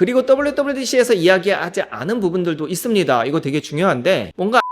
그리고 WWDC에서 이야기하지 않은 부분들도 있습니다. 이거 되게 중요한데 뭔가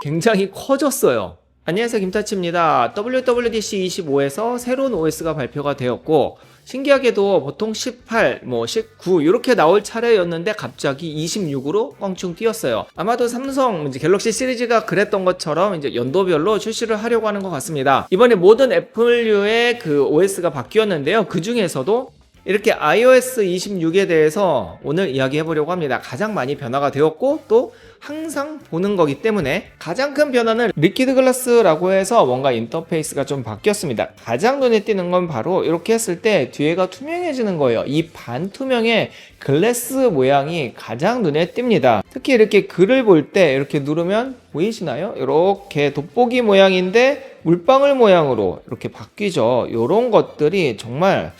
굉장히 커졌어요. 안녕하세요 김타치입니다. WWDC 25에서 새로운 OS가 발표가 되었고 신기하게도 보통 18, 뭐 19 이렇게 나올 차례였는데 갑자기 26으로 껑충 뛰었어요. 아마도 삼성 이제 갤럭시 시리즈가 그랬던 것처럼 이제 연도별로 출시를 하려고 하는 것 같습니다. 이번에 모든 애플류의 그 OS가 바뀌었는데요. 그 중에서도 이렇게 iOS 26에 대해서 오늘 이야기해 보려고 합니다. 가장 많이 변화가 되었고 또 항상 보는 거기 때문에 가장 큰 변화는 리퀴드 글라스라고 해서 뭔가 인터페이스가 좀 바뀌었습니다. 가장 눈에 띄는 건 바로 이렇게 했을 때 뒤에가 투명해지는 거예요. 이 반투명의 글래스 모양이 가장 눈에 띕니다. 특히 이렇게 글을 볼 때 이렇게 누르면 보이시나요? 이렇게 돋보기 모양인데 물방울 모양으로 이렇게 바뀌죠. 이런 것들이 정말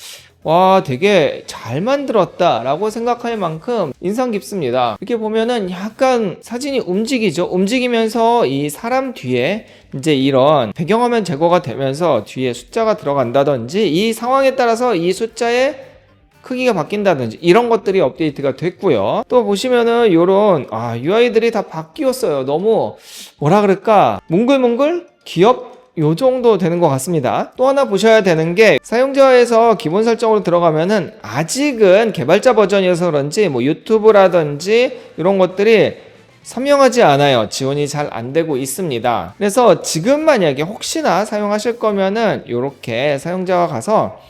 와, 되게 잘 만들었다 라고 생각할 만큼 인상 깊습니다. 이렇게 보면은 약간 사진이 움직이죠. 움직이면서 이 사람 뒤에 이제 이런 배경화면 제거가 되면서 뒤에 숫자가 들어간다든지 이 상황에 따라서 이 숫자의 크기가 바뀐다든지 이런 것들이 업데이트가 됐고요. 또 보시면은 요런 아, UI들이 다 바뀌었어요. 너무 뭐라 그럴까? 몽글몽글 귀엽 요 정도 되는 것 같습니다. 또 하나 보셔야 되는 게 사용자에서 기본 설정으로 들어가면은 아직은 개발자 버전이어서 그런지 뭐 유튜브라든지 이런 것들이 선명하지 않아요. 지원이 잘 안 되고 있습니다. 그래서 지금 만약에 혹시나 사용하실 거면은 이렇게 사용자가 가서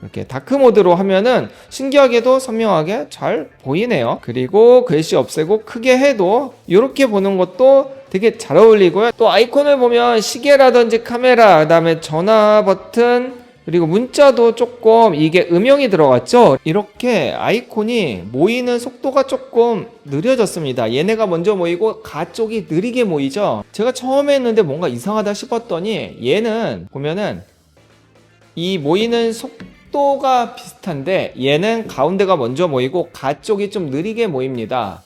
이렇게 다크 모드로 하면은 신기하게도 선명하게 잘 보이네요. 그리고 글씨 없애고 크게 해도 이렇게 보는 것도 되게 잘 어울리고요. 또 아이콘을 보면 시계라든지 카메라, 그다음에 전화 버튼 그리고 문자도 조금 이게 음영이 들어갔죠. 이렇게 아이콘이 모이는 속도가 조금 느려졌습니다. 얘네가 먼저 모이고 가 쪽이 느리게 모이죠. 제가 처음에 했는데 뭔가 이상하다 싶었더니 얘는 보면은 이 모이는 속도가 비슷한데 얘는 가운데가 먼저 모이고 가 쪽이 좀 느리게 모입니다.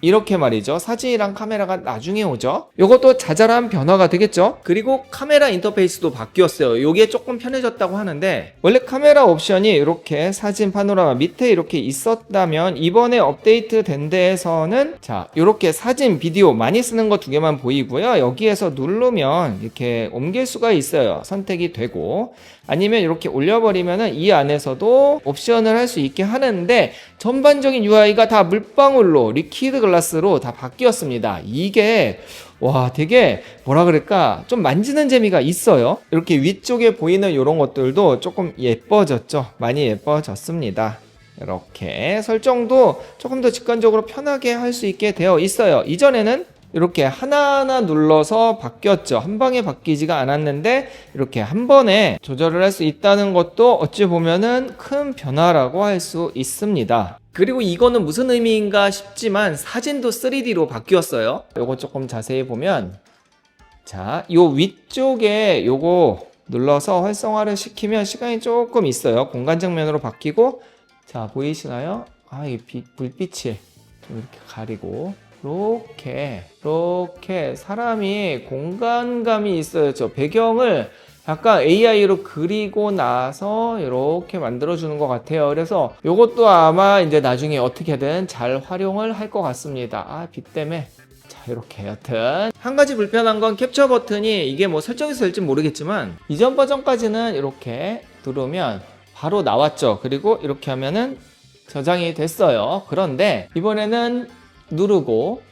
이렇게 말이죠. 사진이랑 카메라가 나중에 오죠. 이것도 자잘한 변화가 되겠죠. 그리고 카메라 인터페이스도 바뀌었어요. 이게 조금 편해졌다고 하는데 원래 카메라 옵션이 이렇게 사진 파노라마 밑에 이렇게 있었다면 이번에 업데이트 된 데에서는 자 이렇게 사진 비디오 많이 쓰는 거 두 개만 보이고요. 여기에서 누르면 이렇게 옮길 수가 있어요. 선택이 되고 아니면 이렇게 올려버리면은 이 안에서도 옵션을 할 수 있게 하는데 전반적인 UI가 다 물방울로 리퀴드 글라 스로 다 바뀌었습니다. 이게 와 되게 뭐라 그럴까 좀 만지는 재미가 있어요. 이렇게 위쪽에 보이는 이런 것들도 조금 예뻐졌죠. 많이 예뻐졌습니다. 이렇게 설정도 조금 더 직관적으로 편하게 할 수 있게 되어 있어요. 이전에는 이렇게 하나하나 눌러서 바뀌었죠. 한 방에 바뀌지가 않았는데 이렇게 한 번에 조절을 할 수 있다는 것도 어찌 보면은 큰 변화라고 할 수 있습니다. 그리고 이거는 무슨 의미인가 싶지만 사진도 3D로 바뀌었어요. 요거 조금 자세히 보면 자, 요 위쪽에 요거 눌러서 활성화를 시키면 시간이 조금 있어요. 공간 정면으로 바뀌고 자, 보이시나요? 아, 이 빛, 불빛이 좀 이렇게 가리고 이렇게 이렇게 사람이 공간감이 있어요. 저 배경을 약간 AI로 그리고 나서 이렇게 만들어주는 것 같아요. 그래서 이것도 아마 이제 나중에 어떻게든 잘 활용을 할 것 같습니다. 아, 빛 때문에. 자, 이렇게 여튼. 한 가지 불편한 건 캡처 버튼이 이게 뭐 설정에서 될지 모르겠지만 이전 버전까지는 이렇게 누르면 바로 나왔죠. 그리고 이렇게 하면은 저장이 됐어요. 그런데 이번에는 누르고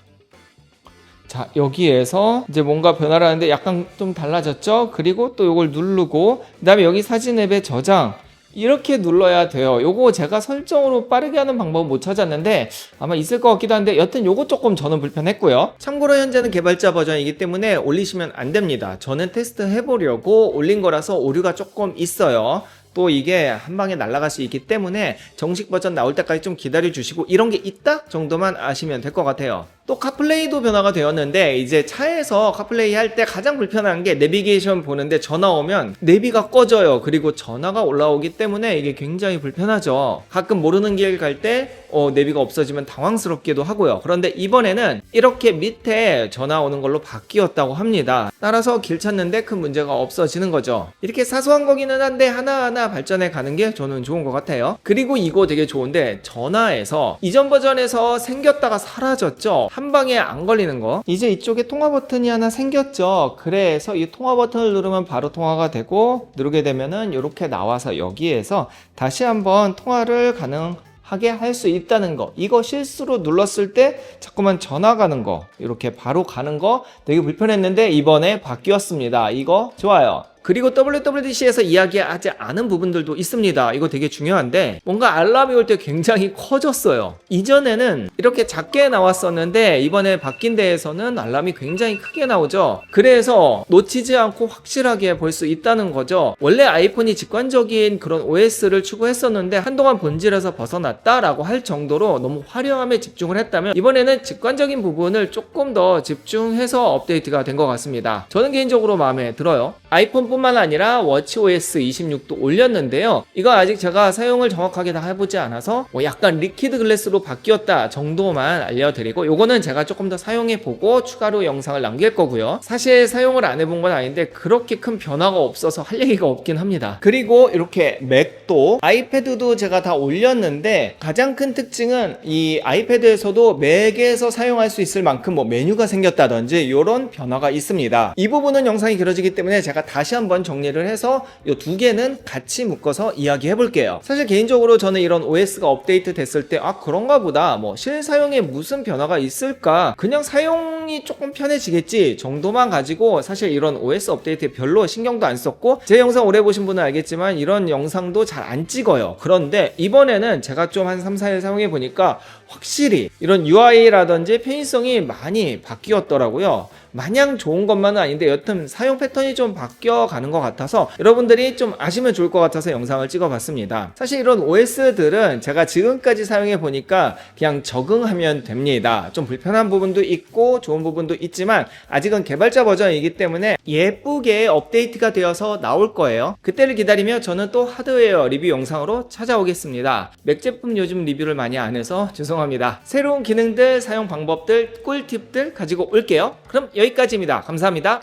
자 여기에서 이제 뭔가 변화를 하는데 약간 좀 달라졌죠? 그리고 또 이걸 누르고 그 다음에 여기 사진 앱에 저장. 이렇게 눌러야 돼요. 요거 제가 설정으로 빠르게 하는 방법은 못 찾았는데 아마 있을 것 같기도 한데 여튼 요거 조금 저는 불편했고요. 참고로 현재는 개발자 버전이기 때문에 올리시면 안 됩니다. 저는 테스트 해보려고 올린 거라서 오류가 조금 있어요. 또 이게 한 방에 날아갈 수 있기 때문에 정식 버전 나올 때까지 좀 기다려 주시고 이런 게 있다 정도만 아시면 될 것 같아요. 또 카플레이도 변화가 되었는데 이제 차에서 카플레이 할 때 가장 불편한 게 내비게이션 보는데 전화 오면 내비가 꺼져요. 그리고 전화가 올라오기 때문에 이게 굉장히 불편하죠. 가끔 모르는 길 갈때 어, 내비가 없어지면 당황스럽기도 하고요. 그런데 이번에는 이렇게 밑에 전화 오는 걸로 바뀌었다고 합니다. 따라서 길 찾는데 큰 문제가 없어지는 거죠. 이렇게 사소한 거기는 한데 하나하나 발전해 가는 게 저는 좋은 것 같아요. 그리고 이거 되게 좋은데 전화에서 이전 버전에서 생겼다가 사라졌죠. 한 방에 안 걸리는 거. 이제 이쪽에 통화 버튼이 하나 생겼죠. 그래서 이 통화 버튼을 누르면 바로 통화가 되고 누르게 되면은 이렇게 나와서 여기에서 다시 한번 통화를 가능 하게 할 수 있다는 거. 이거 실수로 눌렀을 때 자꾸만 전화 가는 거. 이렇게 바로 가는 거 되게 불편했는데 이번에 바뀌었습니다. 이거 좋아요. 그리고 WWDC에서 이야기하지 않은 부분들도 있습니다. 이거 되게 중요한데 뭔가 알람이 올 때 굉장히 커졌어요. 이전에는 이렇게 작게 나왔었는데 이번에 바뀐 데에서는 알람이 굉장히 크게 나오죠. 그래서 놓치지 않고 확실하게 볼 수 있다는 거죠. 원래 아이폰이 직관적인 그런 OS를 추구했었는데 한동안 본질에서 벗어났다라고 할 정도로 너무 화려함에 집중을 했다면 이번에는 직관적인 부분을 조금 더 집중해서 업데이트가 된 것 같습니다. 저는 개인적으로 마음에 들어요. 아이폰뿐만 아니라 워치OS 26도 올렸는데요. 이거 아직 제가 사용을 정확하게 다 해보지 않아서 뭐 약간 리퀴드 글래스로 바뀌었다 정도만 알려드리고 요거는 제가 조금 더 사용해보고 추가로 영상을 남길 거고요. 사실 사용을 안 해본 건 아닌데 그렇게 큰 변화가 없어서 할 얘기가 없긴 합니다. 그리고 이렇게 맥도 아이패드도 제가 다 올렸는데 가장 큰 특징은 이 아이패드에서도 맥에서 사용할 수 있을 만큼 뭐 메뉴가 생겼다든지 이런 변화가 있습니다. 이 부분은 영상이 길어지기 때문에 제가 다시 한번 정리를 해서 이 두 개는 같이 묶어서 이야기해 볼게요. 사실 개인적으로 저는 이런 OS가 업데이트 됐을 때 아 그런가 보다 뭐 실사용에 무슨 변화가 있을까 그냥 사용이 조금 편해지겠지 정도만 가지고 사실 이런 OS 업데이트에 별로 신경도 안 썼고 제 영상 오래 보신 분은 알겠지만 이런 영상도 잘 안 찍어요. 그런데 이번에는 제가 좀 한 3, 4일 사용해 보니까 확실히 이런 UI라든지 편의성이 많이 바뀌었더라고요. 마냥 좋은 것만은 아닌데 여튼 사용 패턴이 좀 바뀌어 가는 것 같아서 여러분들이 좀 아시면 좋을 것 같아서 영상을 찍어 봤습니다. 사실 이런 OS들은 제가 지금까지 사용해 보니까 그냥 적응하면 됩니다. 좀 불편한 부분도 있고 좋은 부분도 있지만 아직은 개발자 버전이기 때문에 예쁘게 업데이트가 되어서 나올 거예요. 그때를 기다리며 저는 또 하드웨어 리뷰 영상으로 찾아오겠습니다. 맥 제품 요즘 리뷰를 많이 안 해서 죄송합니다. 새로운 기능들, 사용 방법들, 꿀팁들 가지고 올게요. 그럼 여기까지입니다. 감사합니다.